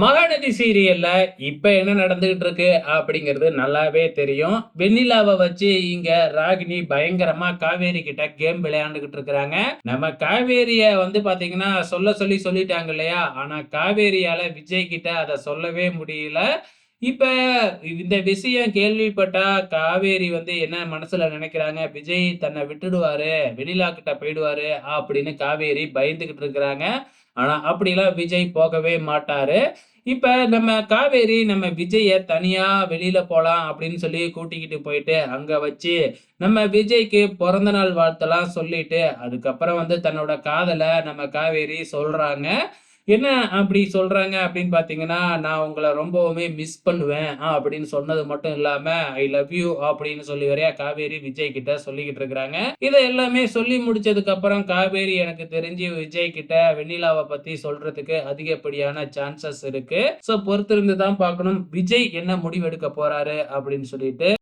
மகாநதி சீரியல்ல இப்ப என்ன நடந்துகிட்டு இருக்கு அப்படிங்கிறது நல்லாவே தெரியும். வெண்ணிலாவை வச்சு இங்க ராகினி பயங்கரமா காவேரி கிட்ட கேம் விளையாண்டுகிட்டு இருக்கிறாங்க. நம்ம காவேரிய வந்து பாத்தீங்கன்னா சொல்ல சொல்லி சொல்லிட்டாங்க இல்லையா? ஆனா காவேரியால விஜய் கிட்ட அதை சொல்லவே முடியல. இப்ப இந்த விஷயம் கேள்விப்பட்டா காவேரி வந்து என்ன மனசுல நினைக்கிறாங்க? விஜய் தன்னை விட்டுடுவாரு வெண்ணிலா கிட்ட போயிடுவாரு அப்படின்னு காவேரி பயந்துகிட்டு இருக்கிறாங்க. ஆனா அப்படிலாம் விஜய் போகவே மாட்டாரு. இப்ப நம்ம காவேரி நம்ம விஜய தனியா வெளியில போலாம் அப்படின்னு சொல்லி கூட்டிக்கிட்டு போயிட்டு அங்க வச்சு நம்ம விஜய்க்கு பிறந்த நாள் வாழ்த்தெல்லாம் சொல்லிட்டு அதுக்கப்புறம் வந்து தன்னோட காதலை நம்ம காவேரி சொல்றாங்க. என்ன அப்படி சொல்றாங்க அப்படின்னு பார்த்தீங்கன்னா நான் உங்களை ரொம்பவுமே மிஸ் பண்ணுவேன். ஆ, அப்படின்னு சொன்னது மட்டும் இல்லாம ஐ லவ் யூ அப்படின்னு சொல்லி வரையா காவேரி விஜய் கிட்ட சொல்லிக்கிட்டு இருக்கிறாங்க. இதை எல்லாமே சொல்லி முடிச்சதுக்கு அப்புறம் காவேரி எனக்கு தெரிஞ்சு விஜய் கிட்ட வெண்ணிலாவை பத்தி சொல்றதுக்கு அதிகப்படியான சான்சஸ் இருக்கு. ஸோ பொறுத்திருந்து தான் பார்க்கணும். விஜய் என்ன முடிவெடுக்க போறாரு அப்படின்னு சொல்லிட்டு